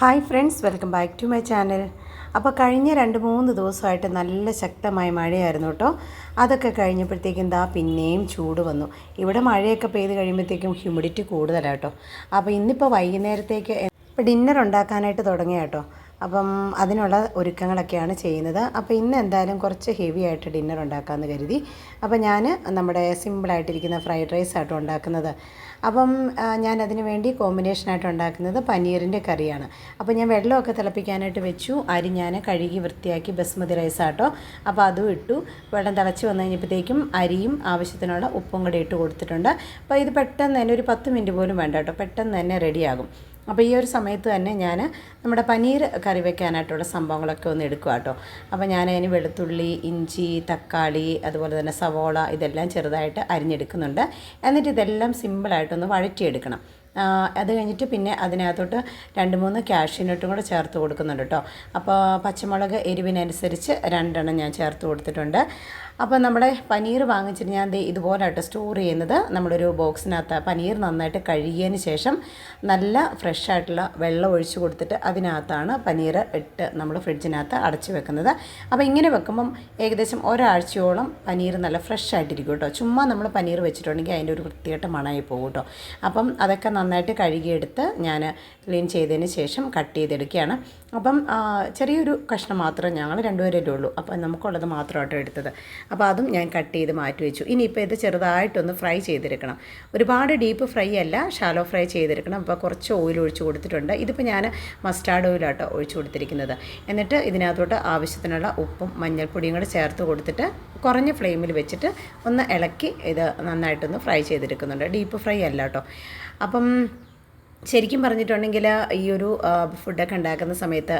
Hi friends welcome back to my channel അപ്പോൾ കഴിഞ്ഞ രണ്ട് മൂന്ന് ദിവസമായിട്ട് നല്ല ശക്തമായ മഴയായിരുന്നു കേട്ടോ. അതൊക്കെ കഴിഞ്ഞപ്പോഴത്തേക്കും ദാ പിന്നെയും ചൂട് വന്നു. ഇവിടെ മഴയൊക്കെ പെയ്ത് കഴിയുമ്പോഴത്തേക്കും ഹ്യൂമിഡിറ്റി കൂടുതലാണ് കേട്ടോ. അപ്പോൾ ഇന്നിപ്പോൾ വൈകുന്നേരത്തേക്ക് ഡിന്നർ ഉണ്ടാക്കാനായിട്ട് തുടങ്ങിയ കേട്ടോ. അപ്പം അതിനുള്ള ഒരുക്കങ്ങളൊക്കെയാണ് ചെയ്യുന്നത്. അപ്പോൾ ഇന്ന് എന്തായാലും കുറച്ച് ഹെവി ആയിട്ട് ഡിന്നർ ഉണ്ടാക്കാമെന്ന് കരുതി. അപ്പോൾ ഞാൻ നമ്മുടെ സിമ്പിളായിട്ടിരിക്കുന്ന ഫ്രൈഡ് റൈസ് ആട്ടോ ഉണ്ടാക്കുന്നത്. അപ്പം ഞാൻ അതിന് വേണ്ടി കോമ്പിനേഷനായിട്ട് ഉണ്ടാക്കുന്നത് പനീറിന്റെ കറിയാണ്. അപ്പോൾ ഞാൻ വെള്ളമൊക്കെ തിളപ്പിക്കാനായിട്ട് വെച്ചു. അരി ഞാൻ കഴുകി വൃത്തിയാക്കി ബസ്മതി റൈസ് ആട്ടോ. അപ്പോൾ അതും ഇട്ടു. വെള്ളം തിളച്ച് വന്നു കഴിഞ്ഞപ്പോഴത്തേക്കും അരിയും ആവശ്യത്തിനുള്ള ഉപ്പും കൂടി ഇട്ട് കൊടുത്തിട്ടുണ്ട്. അപ്പോൾ ഇത് പെട്ടെന്ന് തന്നെ ഒരു പത്ത് മിനിറ്റ് പോലും വേണ്ട കേട്ടോ. പെട്ടെന്ന് തന്നെ റെഡിയാകും അപ്പോൾ ഈ ഒരു സമയത്ത് തന്നെ ഞാൻ നമ്മുടെ പനീർ കറി വെക്കാനായിട്ടുള്ള സംഭവങ്ങളൊക്കെ ഒന്ന് എടുക്കുക കേട്ടോ അപ്പോൾ ഞാൻ അതിന് വെളുത്തുള്ളി ഇഞ്ചി തക്കാളി അതുപോലെ തന്നെ സവോള ഇതെല്ലാം ചെറുതായിട്ട് അരിഞ്ഞെടുക്കുന്നുണ്ട്. എന്നിട്ട് ഇതെല്ലാം സിമ്പിളായിട്ടൊന്ന് വഴറ്റിയെടുക്കണം. അത് കഴിഞ്ഞിട്ട് പിന്നെ അതിനകത്തോട്ട് രണ്ട് മൂന്ന് കാഷ്യൂനട്ടും കൂടെ ചേർത്ത് കൊടുക്കുന്നുണ്ട് കേട്ടോ. അപ്പോൾ പച്ചമുളക് എരിവിനനുസരിച്ച് രണ്ടെണ്ണം ഞാൻ ചേർത്ത് കൊടുത്തിട്ടുണ്ട്. അപ്പോൾ നമ്മുടെ പനീർ വാങ്ങിച്ചിട്ട് ഞാൻ ഇതുപോലായിട്ട് സ്റ്റോർ ചെയ്യുന്നത്. നമ്മളൊരു ബോക്സിനകത്ത് പനീർ നന്നായിട്ട് കഴുകിയതിന് ശേഷം നല്ല ഫ്രഷ് ആയിട്ടുള്ള വെള്ളം ഒഴിച്ചു കൊടുത്തിട്ട് അതിനകത്താണ് പനീർ ഇട്ട് നമ്മൾ ഫ്രിഡ്ജിനകത്ത് അടച്ച് വെക്കുന്നത്. അപ്പോൾ ഇങ്ങനെ വെക്കുമ്പം ഏകദേശം ഒരാഴ്ചയോളം പനീർ നല്ല ഫ്രഷ് ആയിട്ടിരിക്കും കേട്ടോ. ചുമ്മാ നമ്മൾ പനീർ വെച്ചിട്ടുണ്ടെങ്കിൽ അതിന്റെ ഒരു വൃത്തിയായിട്ട് മണമായി പോകും കേട്ടോ. അപ്പം അതൊക്കെ നന്നായിട്ട് കഴുകിയെടുത്ത് ഞാൻ ക്ലീൻ ചെയ്തതിന് ശേഷം കട്ട് ചെയ്തെടുക്കുകയാണ്. അപ്പം ചെറിയൊരു കഷ്ണം മാത്രം ഞങ്ങൾ രണ്ടുപേരല്ലേ ഉള്ളൂ. അപ്പം നമുക്കുള്ളത് മാത്രമായിട്ട് എടുത്തത്. അപ്പോൾ അതും ഞാൻ കട്ട് ചെയ്ത് മാറ്റി വെച്ചു. ഇനിയിപ്പോൾ ഇത് ചെറുതായിട്ടൊന്ന് ഫ്രൈ ചെയ്തെടുക്കണം. ഒരുപാട് ഡീപ്പ് ഫ്രൈ അല്ല ഷാലോ ഫ്രൈ ചെയ്തെടുക്കണം. അപ്പോൾ കുറച്ച് ഓയിൽ ഒഴിച്ച് കൊടുത്തിട്ടുണ്ട്. ഇതിപ്പോൾ ഞാൻ മസ്റ്റാർഡ് ഓയിലാട്ടോ ഒഴിച്ച് കൊടുത്തിരിക്കുന്നത്. എന്നിട്ട് ഇതിനകത്തോട്ട് ആവശ്യത്തിനുള്ള ഉപ്പും മഞ്ഞൾപ്പൊടിയും കൂടെ ചേർത്ത് കൊടുത്തിട്ട് കുറഞ്ഞ ഫ്ലെയിമിൽ വെച്ചിട്ട് ഒന്ന് ഇളക്കി ഇത് നന്നായിട്ടൊന്ന് ഫ്രൈ ചെയ്തെടുക്കുന്നുണ്ട്. ഡീപ്പ് ഫ്രൈ അല്ല കേട്ടോ. അപ്പം ശരിക്കും പറഞ്ഞിട്ടുണ്ടെങ്കിൽ ഈ ഒരു ഫുഡൊക്കെ ഉണ്ടാക്കുന്ന സമയത്ത്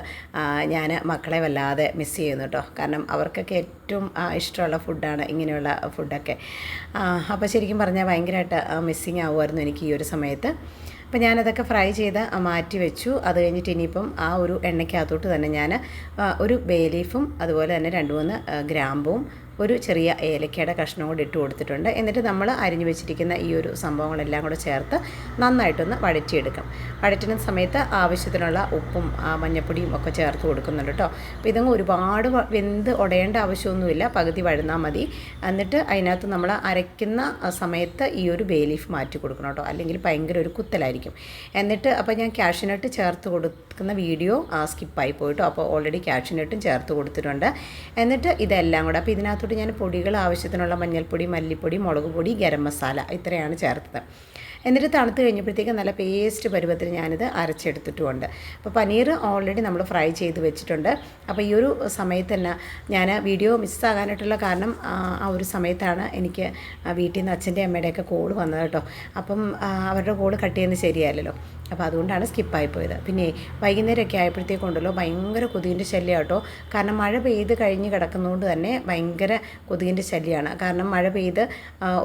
ഞാൻ മക്കളെ വല്ലാതെ മിസ് ചെയ്യുന്നു കേട്ടോ കാരണം അവർക്കൊക്കെ ഏറ്റവും ഇഷ്ടമുള്ള ഫുഡാണ് ഇങ്ങനെയുള്ള ഫുഡൊക്കെ. അപ്പോൾ ശരിക്കും പറഞ്ഞാൽ ഭയങ്കരമായിട്ട് മിസ്സിങ് ആവുമായിരുന്നു എനിക്ക് ഈ ഒരു സമയത്ത്. അപ്പോൾ ഞാനതൊക്കെ ഫ്രൈ ചെയ്ത് മാറ്റി വെച്ചു. അത് കഴിഞ്ഞിട്ട് ഇനിയിപ്പം ആ ഒരു എണ്ണയ്ക്കകത്തോട്ട് തന്നെ ഞാൻ ഒരു ബേ ലീഫും അതുപോലെ തന്നെ രണ്ട് മൂന്ന് ഗ്രാമ്പും ഒരു ചെറിയ ഏലക്കയുടെ കഷ്ണം കൂടി ഇട്ട് കൊടുത്തിട്ടുണ്ട്. എന്നിട്ട് നമ്മൾ അരിഞ്ഞു വെച്ചിരിക്കുന്ന ഈ ഒരു സംഭവങ്ങളെല്ലാം കൂടെ ചേർത്ത് നന്നായിട്ടൊന്ന് വഴറ്റിയെടുക്കാം. വഴറ്റുന്ന സമയത്ത് ആവശ്യത്തിനുള്ള ഉപ്പും മഞ്ഞപ്പൊടിയും ഒക്കെ ചേർത്ത് കൊടുക്കുന്നുണ്ട് കേട്ടോ അപ്പോൾ ഇതങ്ങ് ഒരുപാട് വെന്ത് ഉടയേണ്ട ആവശ്യമൊന്നുമില്ല. പകുതി വഴുന്നാൽ മതി. എന്നിട്ട് അതിനകത്ത് നമ്മൾ അരയ്ക്കുന്ന സമയത്ത് ഈ ഒരു ബേലീഫ് മാറ്റി കൊടുക്കണം കേട്ടോ അല്ലെങ്കിൽ ഭയങ്കര ഒരു കുത്തലായിരിക്കും. എന്നിട്ട് അപ്പോൾ ഞാൻ കാഷ്യൂനട്ട് ചേർത്ത് കൊടുക്കുന്ന വീഡിയോ സ്കിപ്പായി പോയിട്ടോ അപ്പോൾ ഓൾറെഡി കാഷ്യൂനട്ടും ചേർത്ത് കൊടുത്തിട്ടുണ്ട്. എന്നിട്ട് ഇതെല്ലാം കൂടെ അപ്പോൾ ഇതിനകത്തോട്ട് ഞാൻ പൊടികൾ ആവശ്യത്തിനുള്ള മഞ്ഞൾപ്പൊടി മല്ലിപ്പൊടി മുളക് പൊടി ഗരം മസാല ഇത്രയാണ് ചേർത്തത്. എന്നിട്ട് തണുത്ത് കഴിഞ്ഞപ്പോഴത്തേക്ക് നല്ല പേസ്റ്റ് പരുവത്തിൽ ഞാനിത് അരച്ചെടുത്തിട്ടുമുണ്ട്. അപ്പോൾ പനീർ ഓൾറെഡി നമ്മൾ ഫ്രൈ ചെയ്ത് വെച്ചിട്ടുണ്ട്. അപ്പോൾ ഈ ഒരു സമയത്ത് തന്നെ ഞാൻ വീഡിയോ മിസ്സാകാനായിട്ടുള്ള കാരണം ആ ഒരു സമയത്താണ് എനിക്ക് വീട്ടിൽ നിന്ന് അച്ഛന്റെ അമ്മയുടെയൊക്കെ കോൾ വന്നത് കേട്ടോ. അപ്പം അവരുടെ കോൾ കട്ട് ചെയ്യുന്നത് ശരിയല്ലല്ലോ. അപ്പോൾ അതുകൊണ്ടാണ് സ്കിപ്പായി പോയത്. പിന്നെ വൈകുന്നേരമൊക്കെ ആയപ്പോഴത്തേക്കുണ്ടല്ലോ ഭയങ്കര കൊതുകിന്റെ ശല്യം കേട്ടോ കാരണം മഴ പെയ്ത് കഴിഞ്ഞ് കിടക്കുന്നതുകൊണ്ട് തന്നെ ഭയങ്കര കൊതുകിന്റെ ശല്യമാണ്. കാരണം മഴ പെയ്ത്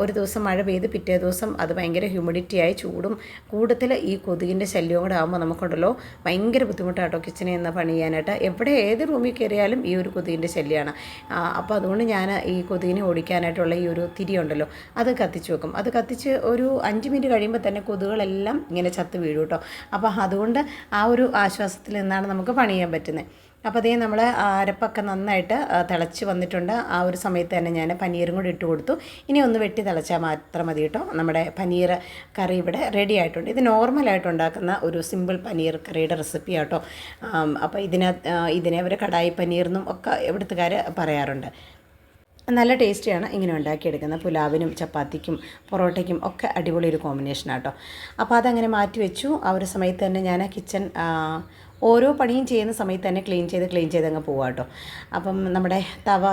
ഒരു ദിവസം മഴ പെയ്ത് പിറ്റേ ദിവസം അത് ഭയങ്കര ഹ്യൂമിഡിറ്റി ആയി ചൂടും. കൂടുതൽ ഈ കൊതുകിന്റെ ശല്യവും കൂടെ ആകുമ്പോൾ നമുക്കുണ്ടല്ലോ ഭയങ്കര ബുദ്ധിമുട്ടാട്ടോ കിച്ചണിൽ നിന്ന് പണി ചെയ്യാനായിട്ട് എവിടെ ഏത് റൂമിൽ കയറിയാലും ഈ ഒരു കൊതുകിന്റെ ശല്യമാണ്. അപ്പോൾ അതുകൊണ്ട് ഞാൻ ഈ കൊതുകിനെ ഓടിക്കാനായിട്ടുള്ള ഈ ഒരു തിരി ഉണ്ടല്ലോ അത് കത്തിച്ച് വെക്കും. അത് കത്തിച്ച് ഒരു അഞ്ച് മിനിറ്റ് കഴിയുമ്പോൾ തന്നെ കൊതുകുകളെല്ലാം ഇങ്ങനെ ചത്ത് വീഴും അപ്പോൾ അതുകൊണ്ട് ആ ഒരു ആശ്വാസത്തിൽ നിന്നാണ് നമുക്ക് പണി ചെയ്യാൻ പറ്റുന്നത്. അപ്പോൾ അതേ നമ്മൾ അരപ്പൊക്കെ നന്നായിട്ട് തിളച്ച് വന്നിട്ടുണ്ട്. ആ ഒരു സമയത്ത് തന്നെ ഞാൻ പനീറും കൂടി ഇട്ട് കൊടുത്തു. ഇനി ഒന്ന് വെട്ടി തിളച്ചാൽ മാത്രം മതി കേട്ടോ. നമ്മുടെ പനീർ കറി ഇവിടെ റെഡി ആയിട്ടുണ്ട്. ഇത് നോർമലായിട്ട് ഉണ്ടാക്കുന്ന ഒരു സിമ്പിൾ പനീർ കറിയുടെ റെസിപ്പി ആട്ടോ അപ്പോൾ ഇതിനെ ഇതിനെ അവർ കടായി പനീർ എന്നും ഒക്കെ ഇവിടുത്തുകാർ പറയാറുണ്ട്. നല്ല ടേസ്റ്റിയാണ് ഇങ്ങനെ ഉണ്ടാക്കിയെടുക്കുന്നത്. പുലാവിനും ചപ്പാത്തിക്കും പൊറോട്ടയ്ക്കും ഒക്കെ അടിപൊളി ഒരു കോമ്പിനേഷനാണ് കേട്ടോ അപ്പോൾ അതങ്ങനെ മാറ്റി വെച്ചു. ആ ഒരു സമയത്ത് തന്നെ ഞാൻ കിച്ചൺ ഓരോ പണിയും ചെയ്യുന്ന സമയത്ത് തന്നെ ക്ലീൻ ചെയ്ത് ക്ലീൻ ചെയ്ത് അങ്ങ് പോവാം കേട്ടോ അപ്പം നമ്മുടെ തവ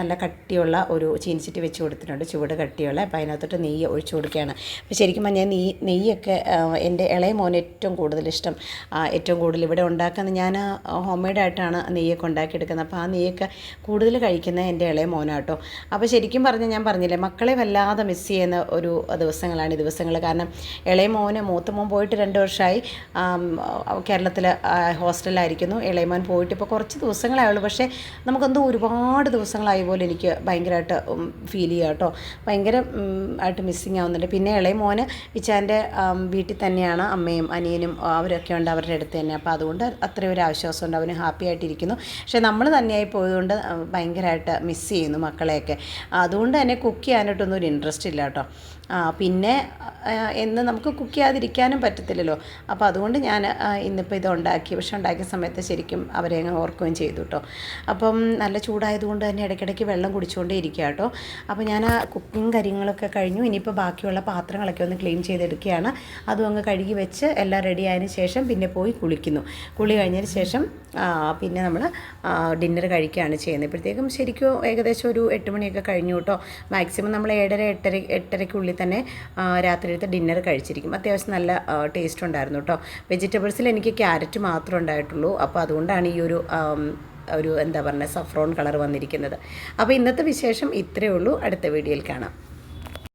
നല്ല കട്ടിയുള്ള ഒരു ചീനിച്ചിട്ട് വെച്ച് കൊടുത്തിട്ടുണ്ട്. ചുവട് കട്ടിയുള്ള. അപ്പോൾ അതിനകത്തോട്ട് നെയ്യ് ഒഴിച്ചു കൊടുക്കുകയാണ്. അപ്പോൾ ശരിക്കും പറഞ്ഞാൽ നെയ്യ് നെയ്യൊക്കെ എന്റെ ഇളയ മോന് ഏറ്റവും കൂടുതൽ ഇഷ്ടം ഏറ്റവും കൂടുതൽ ഇവിടെ ഉണ്ടാക്കുന്നത് ഞാൻ ഹോം മെയ്ഡായിട്ടാണ് നെയ്യൊക്കെ ഉണ്ടാക്കിയെടുക്കുന്നത്. അപ്പോൾ ആ നെയ്യൊക്കെ കൂടുതൽ കഴിക്കുന്നത് എന്റെ ഇളയ മോനാട്ടോ. അപ്പോൾ ശരിക്കും പറഞ്ഞാൽ ഞാൻ പറഞ്ഞില്ലേ മക്കളെ വല്ലാതെ മിസ് ചെയ്യുന്ന ഒരു ദിവസങ്ങളാണ് ഈ ദിവസങ്ങൾ. കാരണം ഇളയ മോന് മൂത്ത മോൻ പോയിട്ട് രണ്ട് വർഷമായി കേരളത്തിൽ ഹോസ്റ്റലിലായിരിക്കുന്നു. ഇളയ മോൻ പോയിട്ട് ഇപ്പോൾ കുറച്ച് ദിവസങ്ങളായുള്ളൂ. പക്ഷേ നമുക്കെന്തോ ഒരുപാട് ദിവസങ്ങളായി ആയ പോലെ എനിക്ക് ഭയങ്കരമായിട്ട് ഫീൽ ചെയ്യുക കേട്ടോ. ഭയങ്കര ആയിട്ട് മിസ്സിങ് ആവുന്നുണ്ട്. പിന്നെ ഇളയ മോന് ഇച്ചാന്റെ വീട്ടിൽ തന്നെയാണ് അമ്മയും അനിയനും അവരൊക്കെ ഉണ്ട് അവരുടെ അടുത്ത് തന്നെ. അപ്പോൾ അതുകൊണ്ട് അത്രയും ഒരു ആശ്വാസമുണ്ട് അവന് ഹാപ്പി ആയിട്ടിരിക്കുന്നു. പക്ഷേ നമ്മൾ തന്നെയായി പോയതുകൊണ്ട് ഭയങ്കരമായിട്ട് മിസ്സ് ചെയ്യുന്നു മക്കളെയൊക്കെ. അതുകൊണ്ട് തന്നെ കുക്ക് ചെയ്യാനായിട്ടൊന്നും ഒരു ഇൻട്രസ്റ്റ് ഇല്ല കേട്ടോ. ആ, പിന്നെ എന്ന് നമുക്ക് കുക്ക് ചെയ്യാതിരിക്കാനും പറ്റത്തില്ലല്ലോ. അപ്പോൾ അതുകൊണ്ട് ഞാൻ ഇന്നിപ്പോൾ ഇത് ഉണ്ടാക്കി പക്ഷെ ഉണ്ടാക്കിയ സമയത്ത് ശരിക്കും അവരെ അങ്ങ് ഓർക്കുകയും ചെയ്തു കേട്ടോ അപ്പം നല്ല ചൂടായതുകൊണ്ട് തന്നെ ഇടയ്ക്കിടയ്ക്ക് വെള്ളം കുടിച്ചുകൊണ്ടേ ഇരിക്കുക കേട്ടോ അപ്പോൾ ഞാൻ ആ കുക്കിംഗ് കാര്യങ്ങളൊക്കെ കഴിഞ്ഞു. ഇനിയിപ്പോൾ ബാക്കിയുള്ള പാത്രങ്ങളൊക്കെ ഒന്ന് ക്ലീൻ ചെയ്തെടുക്കുകയാണ്. അതും അങ്ങ് കഴുകി വെച്ച് എല്ലാം റെഡി ആയതിന് ശേഷം പിന്നെ പോയി കുളിക്കുന്നു. കുളി കഴിഞ്ഞതിന് ശേഷം പിന്നെ നമ്മൾ ഡിന്നർ കഴിക്കുകയാണ് ചെയ്യുന്നത്. ഇപ്പോഴത്തേക്കും ശരിക്കും ഏകദേശം ഒരു എട്ട് മണിയൊക്കെ കഴിഞ്ഞു കേട്ടോ മാക്സിമം നമ്മൾ ഏഴര എട്ടര എട്ടരയ്ക്കുള്ളിൽ തന്നെ രാത്രിയിലത്തെ ഡിന്നർ കഴിച്ചിരിക്കും. അത്യാവശ്യം നല്ല ടേസ്റ്റ് ഉണ്ടായിരുന്നു കേട്ടോ വെജിറ്റബിൾസിൽ എനിക്ക് ക്യാരറ്റ് മാത്രമേ ഉണ്ടായിട്ടുള്ളൂ. അപ്പോൾ അതുകൊണ്ടാണ് ഈ ഒരു ഒരു എന്താ പറയുക സഫ്രോൺ കളർ വന്നിരിക്കുന്നത്. അപ്പോൾ ഇന്നത്തെ വിശേഷം ഇത്രയേ ഉള്ളൂ. അടുത്ത വീഡിയോയിൽ കാണാം.